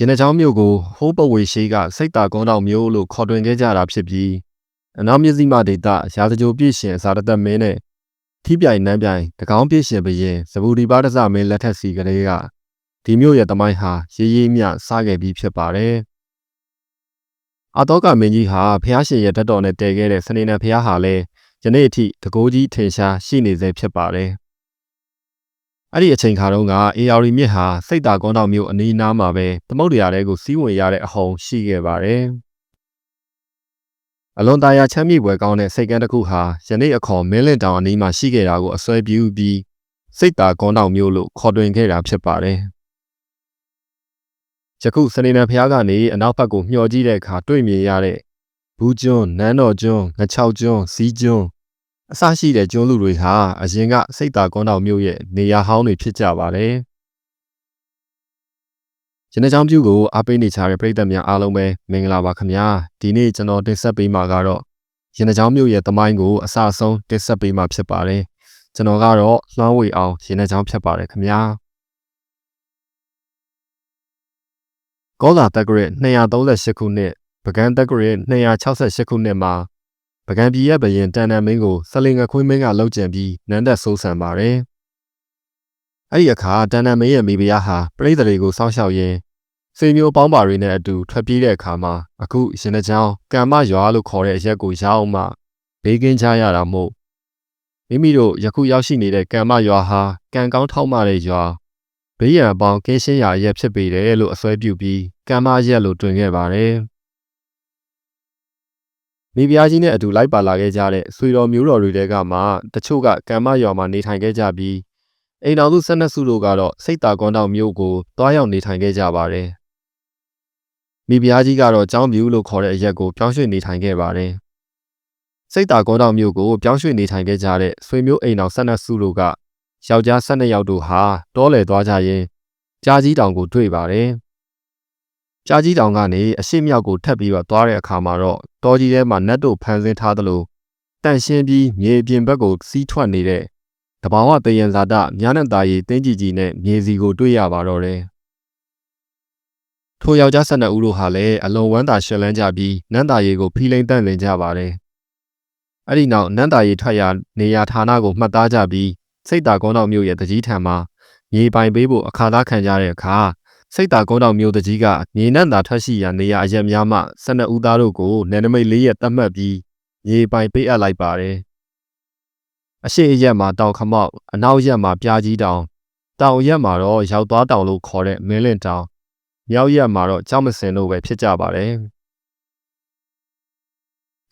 ရင်နှချောင်းမြို့ကိုဟိုးပဝေရှိကစိတ်တာကုန်းတော်မြို့လို့ခေါ်တွင်ခဲ့ကြတာဖြစ်ပြီးအနောက်မြစည်းမဒေသရာဇဂိုပြည့်ရှင်စာရတတ်မင်းနဲ့ထိပြိုင်နန်းပြိုင်တကောင်းပြည့်ရှင်ဘရင်ဇဗူဒီပါဒဇမင်းလက်ထက်စီကလေးကဒီမြို့ရဲ့တမိုင်းဟာရေးရေးမြစခဲ့ပြီးဖြစ်ပါတယ်။အာတောကမင်းကြီးဟာဖျားရှင်ရဲ့ဓာတ်တော်နဲ့တည်ခဲ့တဲ့စနေနယ်ဖျားဟာလည်းယနေ့အထိတကိုးကြီးထင်ရှားရှိနေသေးဖြစ်ပါတယ်။ အဲ့ဒီအချိန်ခါတုန်းကအေယာရီမြစ်ဟာစိတ်တာကုန်းတော်မြို့အနီးအနားမှာပဲသမုတ်တရားတွေကိုစီးဝင်ရတဲ့အဟုန်ရှိခဲ့ပါတယ်။အလွန်တရာချမ်းမြေ့ပွဲကောင်းတဲ့စိတ်ကန်းတစ်ခုဟာယနေ့အခေါ်မင်းလင့်တောင်အနီးမှာရှိခဲ့တာကိုအစွဲပြုပြီးစိတ်တာကုန်းတော်မြို့လို့ခေါ်တွင်ခဲ့တာဖြစ်ပါတယ်။ယခုစနေနံဖျားကနေအနောက်ဘက်ကိုမျှော်ကြည့်တဲ့အခါတွေ့မြင်ရတဲ့ဘူးကျွန်းနန်းတော်ကျွန်းငချောက်ကျွန်းစီးကျွန်း အစရှိတဲ့ကျွန်းလူတွေဟာအရင်ကစိတ်တာကွန်းတော်မြို့ရဲ့နေရာဟောင်းတွေဖြစ်ကြပါတယ်။ရင်းနှချောင်းပြူကိုအားပေးနေကြတဲ့ပရိသတ်များအားလုံးပဲမင်္ဂလာပါခင်ဗျာ။ဒီနေ့ကျွန်တော်တင်ဆက်ပေးမှာကတော့ရင်းနှချောင်းမြို့ရဲ့တမိုင်းကိုအစအဆုံးတင်ဆက်ပေးမှာဖြစ်ပါတယ်။ကျွန်တော်ကတော့လွှမ်းဝေအောင်ရင်းနှချောင်းဖြစ်ပါတယ်ခင်ဗျာ။ကောလာတက္ကရာ238ခုနှစ်ပကံတက္ကရာ268ခုနှစ်မှာ ပကံပြည်ရဲ့ဘရင်တန်တန်မင်းကိုဆလင်ငခွင်းမင်းကလှုပ်ကြံပြီးနန်းသက်ဆိုးဆန်ပါတယ်။အဲ့ဒီအခါတန်တန်မင်းရဲ့မိဖုရားဟာပရိသတ်တွေကိုစောင့်ရှောက်ရင်းစေမျိုးပေါင်းပါတွေနဲ့အတူထွက်ပြေးတဲ့အခါမှာအခုရှင်တကြောင်ကံမရွာလို့ခေါ်တဲ့အရက်ကိုရအောင်မှဘေးကင်းကြရတာမို့မိမိတို့ယခုရောက်ရှိနေတဲ့ကံမရွာဟာကံကောင်းထောက်မှတဲ့ရွာဘေးရန်အပေါင်းကင်းရှင်းရာရက်ဖြစ်ပေတယ်လို့အစွဲပြုပြီးကံမရက်လို့တွင်ခဲ့ပါတယ်။ မိဖုရားကြီးနဲ့အတူလိုက်ပါလာခဲ့ကြတဲ့ဆွေတော်မျိုးတော်တွေတဲကမှတချို့ကကံမရွာမှာနေထိုင်ခဲ့ကြပြီးအိမ်တော်သူ၁၂စုတို့ကတော့စိတ်တာကွန်တောင်မြို့ကိုတွားရောက်နေထိုင်ခဲ့ကြပါတယ်။မိဖုရားကြီးကတော့ကျောင်းပြူလို့ခေါ်တဲ့အရက်ကိုပြောင်းရွှေ့နေထိုင်ခဲ့ပါတယ်။စိတ်တာကွန်တောင်မြို့ကိုပြောင်းရွှေ့နေထိုင်ခဲ့ကြတဲ့ဆွေမျိုးအိမ်တော်၁၂စုတို့ကယောက်ျား၁၂ယောက်တို့ဟာတောလည်သွားကြရင်ကြားကြီးတောင်ကိုတွေ့ပါတယ်။ ကြားကြီးတောင်ကနေအရှိမြောက်ကိုထပ်ပြီးတော့သွားတဲ့အခါမှာတော့တောကြီးထဲမှာနတ်တို့ဖန်ဆင်းထားသလိုတန့်ရှင်းပြီးမြေပြင်ဘက်ကိုစီးထွက်နေတဲ့တဘာဝတယံဇာတမြားနဲ့သားရည်တင်းကြည်ကြည်နဲ့မြေစီကိုတွေ့ရပါတော့တယ်။ထိုယောက်ျား၁၂ဦးတို့ဟာလည်းအလွန်ဝမ်းသာရှင်လန်းကြပြီးနန်းသားရည်ကိုဖိလိမ့်တန့်လင်ကြပါတယ်။အဲ့ဒီနောက်နန်းသားရည်ထွက်ရာနေရာဌာနကိုမှတ်သားကြပြီးစိတ်တာကုန်းတော်မြို့ရဲ့တကြီးထံမှာမြေပိုင်ပေးဖို့အခါသားခံကြတဲ့အခါ စိတ်တာကုန်းတော်မြို့တကြီးကမြေနန့်သာထွက်ရှိရာနေရာအရက်များမှ၁၂ဦးသားတို့ကိုနယ်နိမိတ်လေးရက်တတ်မှတ်ပြီးမြေပိုင်ပေးအပ်လိုက်ပါတယ်။အရှိအရက်မှာတောင်ခမောက်အနောက်ရက်မှာပြားကြီးတောင်တောင်ရက်မှာတော့ရောက်သွားတောင်လို့ခေါ်တဲ့မင်းလင့်တောင်မြောက်ရက်မှာတော့ကြောက်မစင်တို့ပဲဖြစ်ကြပါတယ်။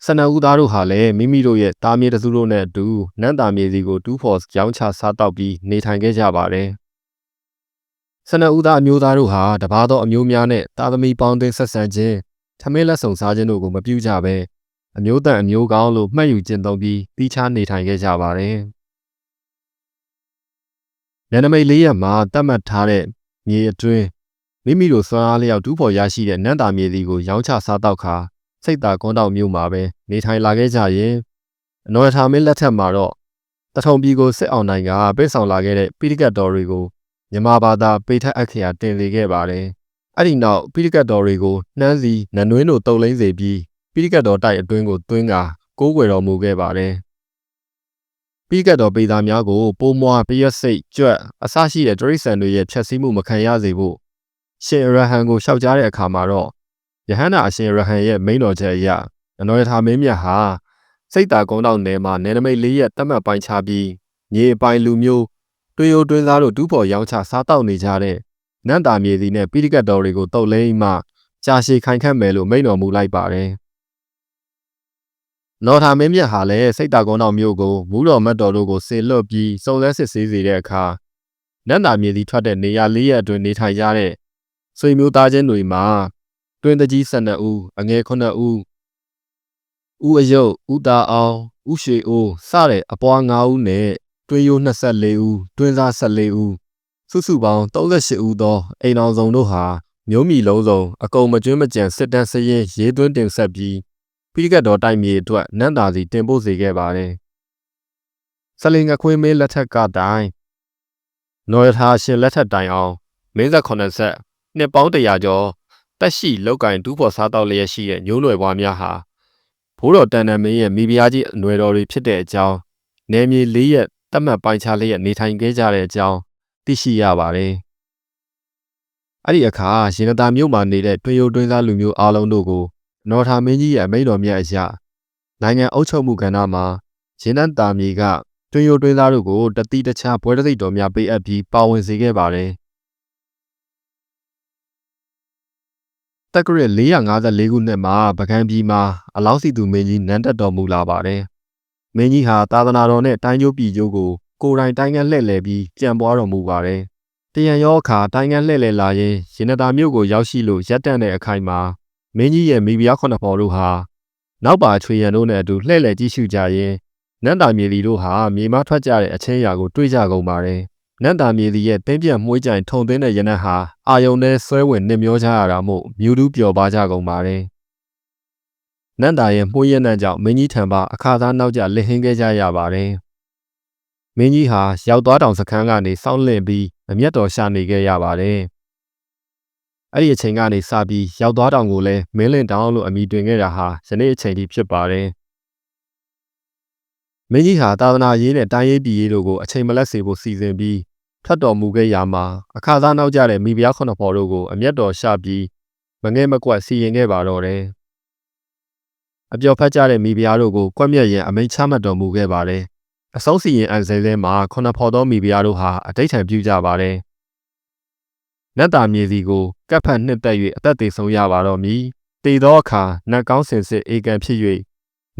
ဆနဦးသားတို့ဟာလည်းမိမိတို့ရဲ့တားမြေတစုတို့နဲ့အတူနန်းတာမြေစီကိုတူးဖော်ရောင်းချစားတောက်ပြီးနေထိုင်ခဲ့ကြပါတယ်။ ဆနဦးသားအမျိုးသားတို့ဟာတပါးသောအမျိုးများနဲ့တာသမီပေါင်းသင်းဆက်ဆံခြင်းထမင်းလက်ဆောင်စားခြင်းတို့ကိုမပြုကြဘဲအမျိုးတန်အမျိုးကောင်းလို့မှတ်ယူကျင့်သုံးပြီးတီးခြားနေထိုင်ခဲ့ကြပါတယ်။နယ်နိမိတ်လေးရက်မှာတတ်မှတ်ထားတဲ့မြေအတွင်းမိမိတို့စွမ်းအားလျောက်တူးဖော်ရရှိတဲ့နန်းတာမြေစီကိုရောင်းချစားတောက်ခါစိတ်သာကွန်းတောင်မြို့မှာပဲနေထိုင်လာခဲ့ကြရင်အနော်ထာမင်းလက်ထက်မှာတော့တထုံပြည်ကိုစစ်အောင်နိုင်ကပိတ်ဆောင်လာခဲ့တဲ့ပိဋကတ်တော်တွေကို မြန်မာဘာသာပေထက်အခရာတင်လေခဲ့ပါတယ်။အဲ့ဒီနောက်ပိဋကတ်တော်တွေကိုနှမ်းစီနနွင်းတို့တုံလိမ့်စေပြီးပိဋကတ်တော်တိုက်အတွင်းကိုတွင်းကာကိုးကွယ်တော်မူခဲ့ပါတယ်။ပိဋကတ်တော်ပေသားများကိုပိုးမွားပရက်စိတ်ကြွက်အစရှိတဲ့တရိษံတွေရဲ့ဖြတ်စည်းမှုမခံရစေဖို့ရှင်ရဟန်ကိုရှောက်ကြားတဲ့အခါမှာတော့ယဟန္တာအရှင်ရဟန်ရဲ့မိန့်တော်ချက်အရအနောယထာမင်းမြတ်ဟာစိတ်တာကုန်းတော်နယ်မှာနယ်နိမိတ်လေးရက်တတ်မှတ်ပိုင်းခြားပြီးမြေအပိုင်းလူမျိုး တွင်ရိုတွင်သားတို့တူးဖော်ရောင်းချစားတောက်နေကြတဲ့နန့်တာမြေစီနဲ့ပိဋကတ်တော်တွေကိုတုတ်လိမ့်မှကြာရှည်ခိုင်ခန့်မယ်လို့မိန့်တော်မူလိုက်ပါတယ်။နော်ထာမင်းမြတ်ဟာလည်းစိတ်တာကုန်းတော်မျိုးကိုမူးတော်မတ်တော်တို့ကိုဆေလွတ်ပြီးစုံစမ်းစစ်ဆေးစေတဲ့အခါနန့်တာမြေစီထွက်တဲ့နေရာလေးရက်အတွင်းနေထိုင်ကြတဲ့ဆွေမျိုးသားချင်းတွေမှာတွင်တကြီး12ဦးအငယ်9ဦးဦးအယုတ်ဦးတာအောင်ဦးရွှေအိုးစတဲ့အပွား9ဦးနဲ့ တွင်ရိုး24ဦးတွင်စား14ဦးစုစုပေါင်း38ဦးသောအိမ်တော်စုံတို့ဟာမျိုးမီလုံးစုံအကုန်မကျွင်းမကြံစစ်တမ်းစရင်ရေးသွင်းတင်ဆက်ပြီးပိဋကတ်တော်တိုက်မြေအတွက်နန်းသာစီတင်ပို့စေခဲ့ပါတယ်။ဆလင်ငခွေးမင်းလက်ထက်ကတိုင်နော်ရထားရှင်လက်ထက်တိုင်အောင်မင်းဆက်9ဆက်နှစ်ပေါင်းတရာကျော်တက်ရှိလောက်ကင်ဒူးဖော်စားတောက်လျက်ရှိတဲ့ညိုးလွယ်ပွားများဟာဘိုးတော်တန်တမင်းရဲ့မိဖုရားကြီးအနွယ်တော်တွေဖြစ်တဲ့အကြောင်းနယ်မြေလေးရက် တတ်မှတ်ပိုင်းခြားလျက်နေထိုင်ခဲ့ကြတဲ့အကြောင်းသိရှိရပါတယ်။အဲ့ဒီအခါရှင်နတာမြို့မှာနေတဲ့တွင်ယိုတွင်းသားလူမျိုးအားလုံးတို့ကိုနော်ထာမင်းကြီးရဲ့အမိန့်တော်မြတ်အရနိုင်ငံအုပ်ချုပ်မှုကဏ္ဍမှာရှင်နတာမြေကတွင်ယိုတွင်းသားတို့ကိုတတိတခြားဘွဲတသိက်တော်များပေးအပ်ပြီးပါဝင်စေခဲ့ပါတယ်။တက္ကရာ454ခုနှစ်မှာပကံပြည်မှာအလောင်းစီသူမင်းကြီးနန်းတက်တော်မူလာပါတယ်။ မင်းကြီးဟာသာသနာတော်နဲ့တိုင်းကျိုးပြည်ကျိုးကိုကိုယ်တိုင်တိုင်းကလှည့်လည်ပြီးကြံပွားတော်မူပါတယ်။တရံရောအခါတိုင်းကလှည့်လည်လာရင်ရင်နတာမြို့ကိုရောက်ရှိလို့ရက်တန့်တဲ့အခိုင်မှာမင်းကြီးရဲ့မိဖုရားခုနှစ်ဖော်တို့ဟာနောက်ပါချွေရန်တို့နဲ့အတူလှည့်လည်ကြည့်ရှုကြရင်နန်းတာမြေလီတို့ဟာမြေမထွက်ကြတဲ့အချင်းအရာကိုတွေးကြကုန်ပါတယ်။နန်းတာမြေလီရဲ့တင်းပြတ်မှုှေးကြိုင်ထုံသိမ်းတဲ့ရနက်ဟာအာယုန်နဲ့ဆွဲဝင်နှမျောကြရတာမို့မြူတူးပျော်ပါကြကုန်ပါတယ်။ နန်းတာရဲ့မှုှေးရနက်ကြောင့်မင်းကြီးထံပါအခါသားနောက်ကျလဟင်းခဲ့ကြရပါတယ်။မင်းကြီးဟာရောက်သွားတောင်စခန်းကနေစောင့်လင့်ပြီးအမျက်တော်ရှာနေခဲ့ရပါတယ်။အဲ့ဒီအချိန်ကနေစပြီးရောက်သွားတောင်ကိုလည်းမင်းလင့်တောင်လို့အမည်တွင်ခဲ့တာဟာယနေ့အချိန်ထိဖြစ်ပါတယ်။မင်းကြီးဟာသာသနာရေးနဲ့တိုင်းရေးပြည်ရေးတို့ကိုအချိန်မလက်စေဖို့စီစဉ်ပြီးထတ်တော်မူခဲ့ရာမှာအခါသားနောက်ကျတဲ့မိဖုရားခုနှစ်ဖော်တို့ကိုအမျက်တော်ရှာပြီးမငဲ့မကွက်စီရင်ခဲ့ပါတော့တယ်။ အပျော်ဖက်ကြတဲ့မိဖုရားတို့ကိုကွက်မြက်ရင်အမိန့်ချမှတ်တော်မူခဲ့ပါတယ်။အဆုံးစီရင်အန်ဆဲလဲမှာခုနှစ်ဖော်သောမိဖုရားတို့ဟာအတိတ်ထံပြုကြပါတယ်။နတ်တာမြေစီကိုကပ်ဖတ်နှစ်သက်၍အသက်သေဆုံးရပါတော့မည်။တည်သောအခါနတ်ကောင်းစင်စစ်အေကံဖြစ်၍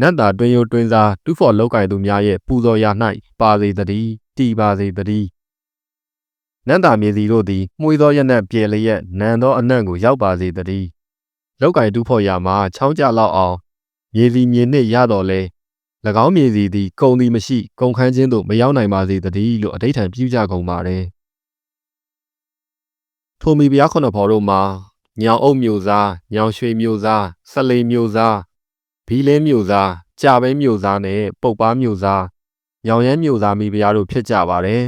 နတ်တာတွင်ယိုတွင်စားတူးဖော်လောက်ကင်သူများရဲ့ပူဇော်ရာ၌ပါစေတည်းတည်ပါစေတည်းနတ်တာမြေစီတို့သည်မှုေးသောရနက်ပြေလျက်နံသောအနံ့ကိုရောက်ပါစေတည်းလောက်ကင်တူးဖော်ရာမှာချောင်းကြလောက်အောင် မြေစီမြေနှင့်ရတော်လဲ၎င်းမြေစီသည်ကုံသည်မရှိကုံခန်းခြင်းသို့မရောက်နိုင်ပါစေတည်းလို့အဋိဌံပြုကြကုန်ပါတယ်ထိုမီဘုရားခုနှစ်ဖော်တို့မှာညောင်အုပ်မျိုးစားညောင်ရွှေမျိုးစားဆက်လေမျိုးစားဘီလင်းမျိုးစားကြာဘဲမျိုးစားနဲ့ပုတ်ပါမျိုးစားညောင်ရမ်းမျိုးစားမိဖုရားတို့ဖြစ်ကြပါတယ်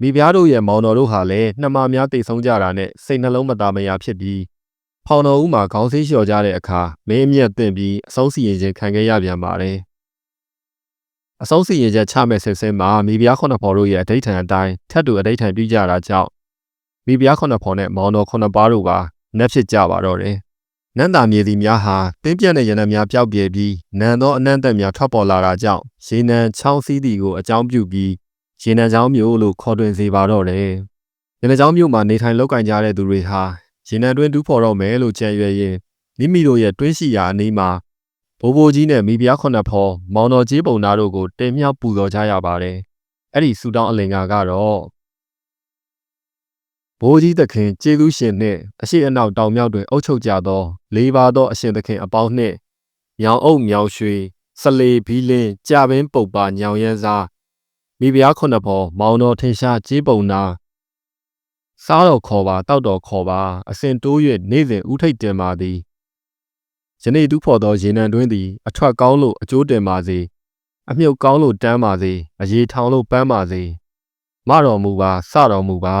မိဖုရားတို့ရဲ့မောင်တော်တို့ဟာလည်းနှမများတိတ်ဆုံးကြတာနဲ့စိတ်နှလုံးမသားမရာဖြစ်ပြီး ဖောင်တော်ဦးမှာခေါင်းဆေးလျှော်ကြတဲ့အခါမင်းအမျက်တင်ပြီးအဆုံးစီရင်ခြင်းခံခဲ့ရပြန်ပါတယ်အဆုံးစီရင်ချက်ချမဲ့ဆင်ဆင်းမှာမိဖုရားခုနှစ်ဖော်တို့ရဲ့အဋိဌံအတိုင်းထပ်တူအဋိဌံပြုကြတာကြောင့်မိဖုရားခုနှစ်ဖော်နဲ့မောင်တော်ခုနှစ်ပါးတို့ပါနှက်ဖြစ်ကြပါတော့တယ်နန်းတာမြေသည်များဟာတင်းပြတ်တဲ့ရနံများပျောက်ပြဲပြီးနံသောအနှံ့သက်များထွက်ပေါ်လာတာကြောင့်ရေနံချောင်းစည်းသည်ကိုအကြောင်းပြုပြီးရေနံချောင်းမျိုးလို့ခေါ်တွင်စေပါတော့တယ်။ရေနံချောင်းမျိုးမှာနေထိုင်လောက်ကင်ကြတဲ့သူတွေဟာ ရေနံတွင်းတူးဖော်တော့မယ်လို့ကြံရွယ်ရင်မိမိတို့ရဲ့တွင်းရှိရာအနီးမှာဘိုးဘိုးကြီးနဲ့မိဖုရားခုနှစ်ဖော်မောင်တော်ကြီးပုံသားတို့ကိုတင်မြှောက်ပူဇော်ကြရပါတယ်။အဲ့ဒီဆူတောင်းအလင်္ကာကတော့ဘိုးကြီးသခင်ကျေးဇူးရှင်နှင့်အရှိအနောက်တောင်မြောက်တွင်အုပ်ချုပ်ကြသောလေးပါသောအရှင်သခင်အပေါင်းနှင့်ညောင်အုပ်မြောင်ရွှေစလေဘီလင်းကြာပင်ပုတ်ပါညောင်ရမ်းစားမိဖုရားခုနှစ်ဖော်မောင်တော်ထင်ရှားကြေးပုံနာ စားတော်ခေါ်ပါတောက်တော်ခေါ်ပါအစဉ်တိုး၍နေ့စဉ်ဥထိတ်တင်ပါသည်ယနေ့တူးဖော်သောရေနံတွင်းသည်အထွက်ကောင်းလို့အကျိုးတင်ပါစေအမြုပ်ကောင်းလို့တန်းပါစေအရေထောင်လို့ပန်းပါစေမတော်မူပါစတော်မူပါ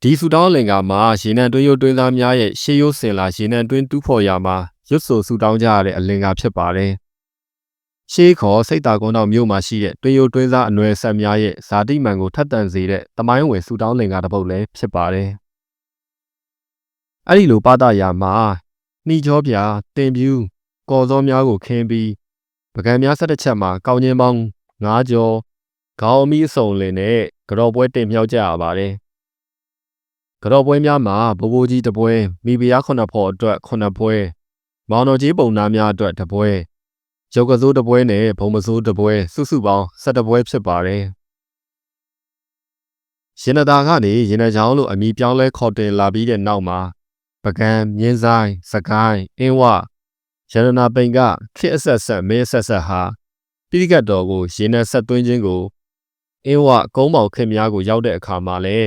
ဒီဆူတောင်းလင်္ကာမှာရေနံတွင်းရုပ်တွင်းသားများရဲ့ရှေးရိုးစင်လာရေနံတွင်းတူးဖော်ရာမှာရွတ်ဆိုဆူတောင်းကြရတဲ့အလင်္ကာဖြစ်ပါတယ်။ ရှေးခေါ်စိတ်တာကုန်းတော်မြို့မှာရှိတဲ့တွင်းရုပ်တွင်းသားအနွယ်ဆက်များရဲ့ဇာတိမှန်ကိုထက်သန်စေတဲ့တမိုင်းဝင်ဆူတောင်းလင်္ကာတစ်ပုဒ်လည်းဖြစ်ပါတယ်။အဲ့ဒီလိုပါတရာမှာနှီးကြောပြတင်ပြူးကော်စောများကိုခင်းပြီးပကံများဆက်တစ်ချက်မှာကောင်းချင်းပေါင်း၅ကြောခေါင်းအမိအစုံလင်နဲ့ကြော်ပွဲတင်မြောက်ကြရပါတယ်ကြော်ပွဲများမှာဘိုးဘိုးကြီးတပွဲမိဖုရားခုနှစ်ဖော်အတွက်ခုနှစ်ပွဲမောင်တော်ကြီးပုံနာများအတွက်တပွဲ ရုပ်ကစိုးတပွဲနဲ့ဘုံမစိုးတပွဲစုစုပေါင်း၁၁ပွဲဖြစ်ပါတယ်ရင်နတာကနေရင်နချောင်းလို့အမည်ပြောင်းလဲခေါ်တင်လာပြီးတဲ့နောက်မှာပကံမြင်းဆိုင်စကိုင်းအင်းဝရတနာပိန်ကခေအဆက်ဆက်မင်းဆက်ဆက်ဟာပိဋကတ်တော်ကိုရင်နဲ့ဆက်သွင်းခြင်းကိုအင်းဝကုန်းပေါင်ခင်များကိုရောက်တဲ့အခါမှာလဲ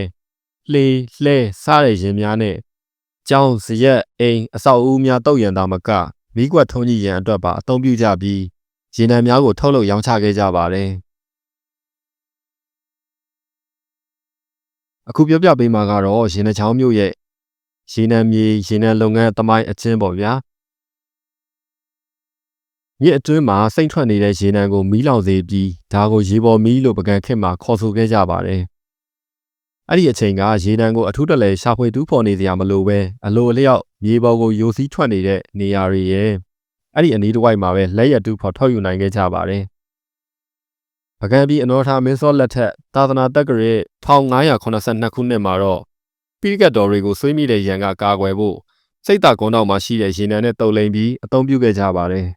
လှေလှဲစားတဲ့ရင်များနဲ့ကြောင်းစရက်အိမ်အဆောက်အဦများတုတ်ရန်သားမက မိကွက်ထုံးကြီးရန်အတွက်ပါအသုံးပြုကြပြီးရေနံများကိုထုတ်လုပ်ရောင်းချခဲ့ကြပါတယ်အခုပြောပြပေးမှာကတော့ရေနံချောင်းမြို့ရဲ့ရေနံမြေရေနံလုပ်ငန်းတမိုင်းအချင်းပေါ့ဗျာမြစ်အတွင်းမှာစိမ့်ထွက်နေတဲ့ရေနံကိုမီးလောင်စေပြီးဒါကိုရေပေါ်မီးလို့ပကံခစ်မှာခေါ်ဆိုခဲ့ကြပါတယ် အဲ့ဒီအချိန်ကရေနံကိုအထူးတလဲရှာဖွေတူးဖော်နေစရာမလိုပဲအလိုအလျောက်မြေပေါ်ကိုယိုစီးထွက်နေတဲ့နေရာတွေရဲ့အဲ့ဒီအနီးတစ်ဝိုက်မှာပဲလက်ရတူးဖော်ထုတ်ယူနိုင်ခဲ့ကြပါတယ်ပကံပြည်အနော်ထာမင်းစောလက်ထက်သာသနာတက္ကရာ1582ခုနှစ်မှာတော့ပိရိကတ်တော်တွေကိုဆွေးမိတဲ့ရန်ကကာကွယ်ဖို့စိတ်တာကုန်းတော်မှာရှိတဲ့ရေနံနဲ့တုံလိမ်ပြီးအသုံးပြုခဲ့ကြပါတယ်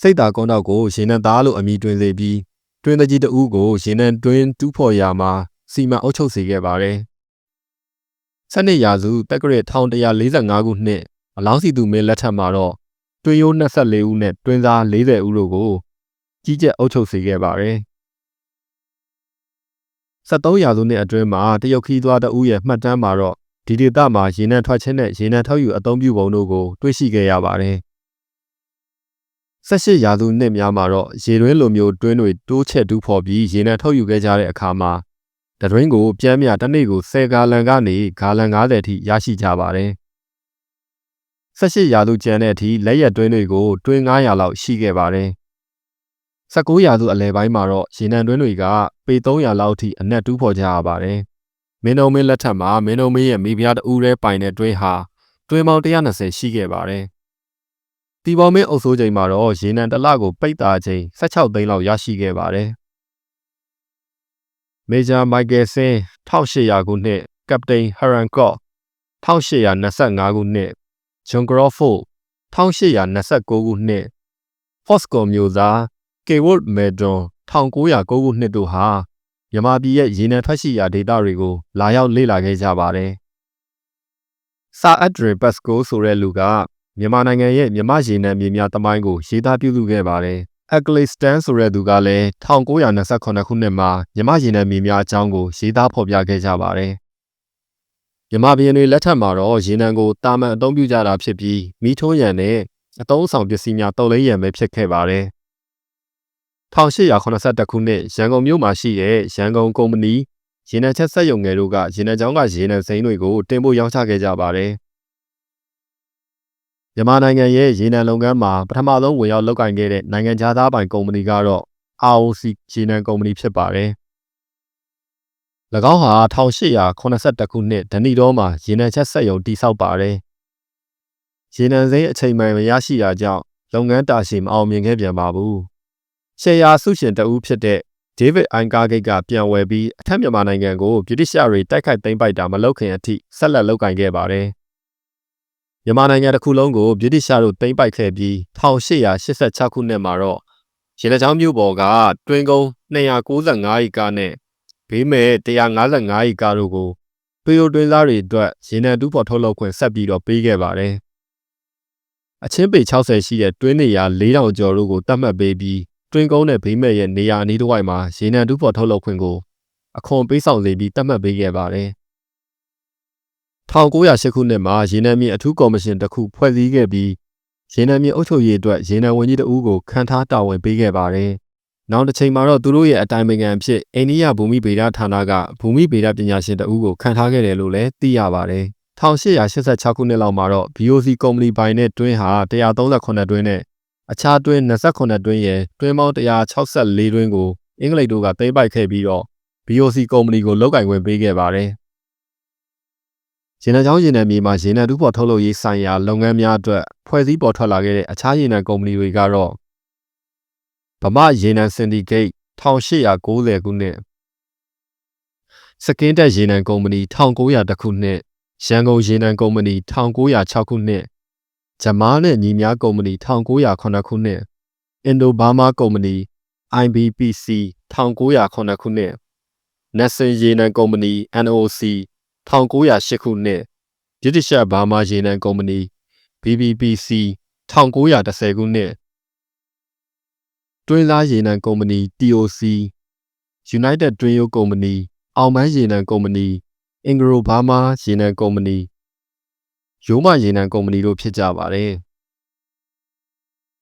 စိတ်တာကုန်းတော်ကိုရေနံသားလို့အမည်တွင်စေပြီး တွင်တကြီးတဦးကိုရေနံတွင်တူးဖော်ရာမှာစီမံအုပ်ချုပ်စေခဲ့ပါတယ်။ဆက်နှစ်ရာစုတက္ကရာ1145ခုနှစ်အလောင်းစီသူမင်းလက်ထက်မှာတော့တွင်ရိုး24ဦးနဲ့တွင်သား40ဦးတို့ကိုကြီးကြပ်အုပ်ချုပ်စေခဲ့ပါတယ်။73ရာစုနှစ်အတွင်းမှာတရုတ်ခီးသွားတဦးရဲ့မှတ်တမ်းမှာတော့ဒီဒေသမှာရေနံထွက်ခြင်းနဲ့ရေနံထုတ်ယူအသုံးပြုပုံတို့ကိုတွေ့ရှိခဲ့ရပါတယ်။ 18ရာစုနှစ်များမှာတော့ရေတွင်းလိုမျိုးတွင်းတွေတိုးချက်တူးဖော်ပြီးရေနံထုတ်ယူခဲ့ကြတဲ့အခါမှာတတွင်းကိုပြမ်းမြတစ်နေ့ကို10ဂါလန်ကနေဂါလန်90ထိရရှိကြပါတယ်။18ရာစုကျန်တဲ့အထိလက်ရက်တွင်းတွေကိုတွင်း900လောက်ရှိခဲ့ပါတယ်။19ရာစုအလယ်ပိုင်းမှာတော့ရေနံတွင်းတွေကပေ300လောက်ထိအနက်တူးဖော်ကြရပါတယ်။မင်းတို့မင်းလက်ထက်မှာမင်းတို့မင်းရဲ့မိဖုရားတဦးရဲပိုင်တဲ့တွင်းဟာတွင်းပေါင်း120ရှိခဲ့ပါတယ်။ တီဘော်မင်းအုပ်စိုးချိန်မှာတော့ရေနံတစ်လကိုပိတ်တာချိန်16သိန်းလောက်ရရှိခဲ့ပါတယ်။မေဂျာမိုက်ကယ်ဆင်း1800ခုနှစ်ကပတိန်ဟရန်ကော့1825ခုနှစ်ဂျွန်ဂရော့ဖို1829ခုနှစ်ဖော့စကိုမျိုးသားကေဝတ်မဲဒွန်1909ခုနှစ်တို့ဟာမြမပြည်ရဲ့ရေနံထွက်ရှိရာဒေသတွေကိုလာရောက်လေ့လာခဲ့ကြပါတယ်။ဆာအက်ဒရီဘတ်စကိုဆိုတဲ့လူက မြန်မာနိုင်ငံရဲ့မြမရေနံမြေများတမိုင်းကိုရေးသားပြုစုခဲ့ပါတယ်။ Eccleston ဆိုတဲ့သူကလည်း1928ခုနှစ်မှာမြမရေနံမြေများအကြောင်းကိုရေးသားဖော်ပြခဲ့ကြပါတယ်။မြမပြည်တွေလက်ထက်မှာတော့ရေနံကိုတာမန်အသုံးပြုကြတာဖြစ်ပြီးမိထိုးရံနဲ့အသုံးဆောင်ပစ္စည်းများတုံးလိမ့်ရံပဲဖြစ်ခဲ့ပါတယ်။1882ခုနှစ်ရန်ကုန်မြို့မှာရှိတဲ့ရန်ကုန်ကုမ္ပဏီရေနံချက်စက်ရုံငယ်တို့ကရေနံချောင်းကရေနံစိမ်းတွေကိုတင်ပို့ရောင်းချခဲ့ကြပါတယ်။ မြန်မာနိုင်ငံရဲ့ရေနံလုပ်ငန်းမှာပထမဆုံးဝင်ရောက်လုပ်ကိုင်ခဲ့တဲ့နိုင်ငံခြားသားပိုင်ကုမ္ပဏီကတော့ ROC ရေနံကုမ္ပဏီဖြစ်ပါတယ်။၎င်းဟာ1882ခုနှစ်ဒဏီတော်မှာရေနံချက်ဆက်ယုံတည်ဆောက်ပါတယ်။ရေနံစိမ်းအချိန်မှန်မရရှိတာကြောင့်လုပ်ငန်းတာရှည်မအောင်မြင်ခဲ့ပြန်ပါဘူး။ရှယ်ယာစုရှင်တဦးဖြစ်တဲ့ David Irongate ကပြန်ဝယ်ပြီးအထက်မြန်မာနိုင်ငံကိုဗြိတိရှတွေတိုက်ခိုက်သိမ်းပိုက်တာမလုပ်ခင်အထိဆက်လက်လုပ်ကိုင်ခဲ့ပါတယ်။ မြန်မာနိုင်ငံတစ်ခုလုံးကိုဗြိတိရှတို့သိမ်းပိုက်ခဲ့ပြီး1886ခုနှစ်မှာတော့ရေလက်ချောင်းမြို့ပေါ်ကတွင်းကုန်း295ဧကနဲ့ဘေးမဲ့155ဧကတို့ကိုပေယိုတွင်းသားတွေအတွက်ရေနံတူးဖော်ထုတ်လုပ်ခွင့်ဆက်ပြီးတော့ပေးခဲ့ပါတယ်။အချင်းပေ60ရှိတဲ့တွင်းနေရာ4000ကျော်တို့ကိုတတ်မှတ်ပေးပြီးတွင်းကုန်းနဲ့ဘေးမဲ့ရဲ့နေရာအနီးတစ်ဝိုက်မှာရေနံတူးဖော်ထုတ်လုပ်ခွင့်ကိုအခွန်ပေးဆောင်စေပြီးတတ်မှတ်ပေးခဲ့ပါတယ်။ 1908ခုနှစ်မှာရေနံမြေအထူးကော်မရှင်တစ်ခုဖွဲ့စည်းခဲ့ပြီးရေနံမြေအုပ်ချုပ်ရေးအတွက်ရေနံဝန်ကြီးတဦးကိုခန့်ထားတာဝန်ပေးခဲ့ပါတယ်။နောက်တစ်ချိန်မှာတော့သူတို့ရဲ့အတိုင်းပင်ခံအဖြစ်အိန္ဒိယဘူမိဗေဒဌာနကဘူမိဗေဒပညာရှင်တဦးကိုခန့်ထားခဲ့တယ်လို့လည်းသိရပါတယ်။1886ခုနှစ်လောက်မှာတော့ BOC ကုမ္ပဏီပိုင်တဲ့တွင်းဟာ138တွင်းနဲ့အခြားတွင်း28တွင်းရဲ့တွင်းပေါင်း164တွင်းကိုအင်္ဂလိပ်တို့ကသိမ်းပိုက်ခဲ့ပြီးတော့ BOC ကုမ္ပဏီကိုလောက်ကင်ခွင့်ပေးခဲ့ပါတယ် ရေနံချောင်းရေနံမြေမှာရေနံတူးဖော်ထုတ်လုပ်ရေးဆိုင်ရာလုပ်ငန်းများအတွက်ဖွဲ့စည်းပေါ်ထွက်လာခဲ့တဲ့အခြားရေနံကုမ္ပဏီတွေကတော့ဗမာရေနံစင်ဒီဂိတ်1890ခုနှစ်စကင်းတက်ရေနံကုမ္ပဏီ1900ခုနှစ်ရန်ကုန်ရေနံကုမ္ပဏီ1906ခုနှစ်ဂျမားနဲ့ညီများကုမ္ပဏီ1909ခုနှစ်အင်ဒိုဘားမားကုမ္ပဏီ IBPC 1909ခုနှစ်နက်ဆင်ရေနံကုမ္ပဏီ NOC 1908ခုနှစ်ဗြိတိရှဘာမာရေနံကုမ္ပဏီ BBPC 1910ခုနှစ်တွင်းလားရေနံကုမ္ပဏီ TOC United တွင်းရိုးကုမ္ပဏီအောင်မန်းရေနံကုမ္ပဏီအင်္ဂရိုဘာမာရေနံကုမ္ပဏီရိုးမရေနံကုမ္ပဏီတို့ဖြစ်ကြပါတယ်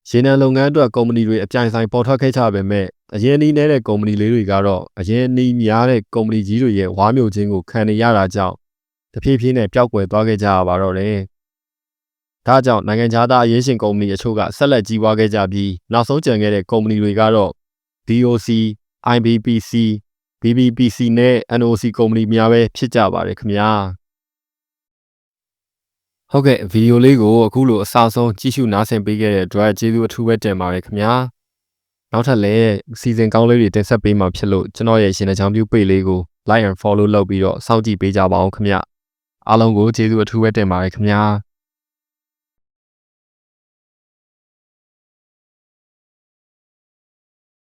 ရေနံလုပ်ငန်းအတွက်ကုမ္ပဏီတွေအပြိုင်ဆိုင်ပေါ်ထွက်ခဲ့ကြပေမဲ့ အရင်အနည်းနေတဲ့ကုမ္ပဏီလေးတွေကတော့အရင်အနည်းများတဲ့ကုမ္ပဏီကြီးတွေရဲ့ဝါမျိုးခြင်းကိုခံနေရတာကြောင့်တဖြည်းဖြည်းနဲ့ပျောက်ကွယ်သွားခဲ့ကြရပါတော့တယ်။ဒါကြောင့်နိုင်ငံခြားသားအရေးရှင်ကုမ္ပဏီအချို့ကဆက်လက်ကြီးပွားခဲ့ကြပြီးနောက်ဆုံးကျန်ခဲ့တဲ့ကုမ္ပဏီတွေကတော့ DOC, IBPC, BBPC နဲ့ NOC ကုမ္ပဏီများပဲဖြစ်ကြပါတယ်ခင်ဗျာ။ဟုတ်ကဲ့ဗီဒီယိုလေးကိုအခုလိုအစအဆုံးကြည့်ရှုနားဆင်ပေးခဲ့တဲ့အတွက်ကျေးဇူးအထူးပဲတင်ပါတယ်ခင်ဗျာ။ နောက်ထပ်လည်းစီစဉ်ကောင်းလေးတွေတင်ဆက်ပေးမှာဖြစ်လို့ကျွန်တော်ရဲ့ရှင်တဲ့ချောင်းပြူပေလေးကို like and follow လုပ်ပြီးတော့စောင့်ကြည့်ပေးကြပါအောင်ခင်ဗျ။အားလုံးကိုကျေးဇူးအထူးပဲတင်ပါတယ်ခင်ဗျာ။